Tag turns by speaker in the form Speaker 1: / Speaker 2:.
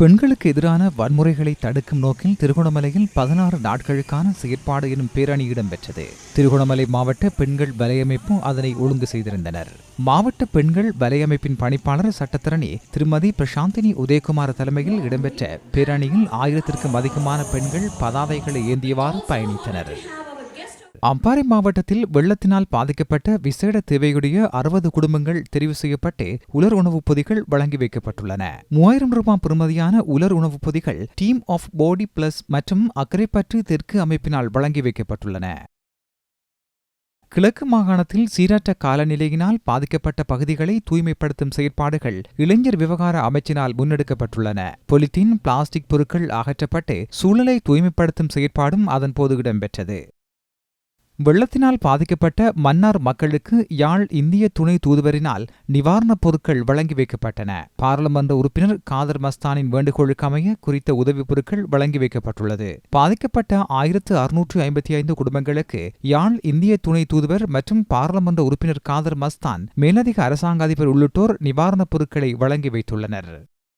Speaker 1: பெண்களுக்கு எதிரான வன்முறைகளை தடுக்கும் நோக்கில் திருகோணமலையில் பதினாறு நாட்களுக்கான செயற்பாடு எனும் பேரணி இடம்பெற்றது. திருகோணமலை மாவட்ட பெண்கள் வலையமைப்பு அதனை ஒழுங்கு செய்திருந்தனர். மாவட்ட பெண்கள் வலையமைப்பின் பணிப்பாளர் சட்டத்தரணி திருமதி பிரசாந்தினி உதயகுமார் தலைமையில் இடம்பெற்ற பேரணியில் ஆயிரத்திற்கும் அதிகமான பெண்கள் பதாதைகளை ஏந்தியவாறு பயணித்தனர். அம்பாறை மாவட்டத்தில் வெள்ளத்தினால் பாதிக்கப்பட்ட விசேட தேவையுடைய அறுபது குடும்பங்கள் தெரிவு செய்யப்பட்டு உலர் உணவுப் பொதிகள் வழங்கி வைக்கப்பட்டுள்ளன. மூவாயிரம் ரூபாய் பெறுமதியான உலர் உணவுப் பொதிகள் டீம் ஆஃப் பாடி பிளஸ் மற்றும் அக்கரைப்பற்று தெற்கு அமைப்பினால் வழங்கி வைக்கப்பட்டுள்ளன. கிழக்கு மாகாணத்தில் சீரற்ற காலநிலையினால் பாதிக்கப்பட்ட பகுதிகளை தூய்மைப்படுத்தும் செயற்பாடுகள் இளைஞர் விவகார அமைச்சினால் முன்னெடுக்கப்பட்டுள்ளன. பொலித்தீன் பிளாஸ்டிக் பொருட்கள் அகற்றப்பட்டு சூழலை தூய்மைப்படுத்தும் செயற்பாடும் அதன்போது இடம்பெற்றது. வெள்ளத்தினால் பாதிக்கப்பட்ட மன்னார் மக்களுக்கு யாழ் இந்திய துணை தூதுவரினால் நிவாரணப் பொருட்கள் வழங்கி வைக்கப்பட்டன. பாராளுமன்ற உறுப்பினர் காதர் மஸ்தானின் வேண்டுகோளுக்கு அமைய குறித்த உதவிப் பொருட்கள் வழங்கி வைக்கப்பட்டுள்ளது. பாதிக்கப்பட்ட ஆயிரத்து அறுநூற்று ஐம்பத்தி ஐந்து குடும்பங்களுக்கு யாழ் இந்திய துணை தூதுவர் மற்றும் பாராளுமன்ற உறுப்பினர் காதர் மஸ்தான் மேலதிக அரசாங்க அதிபர் உள்ளிட்டோர் நிவாரணப் பொருட்களை வழங்கி வைத்துள்ளனர்.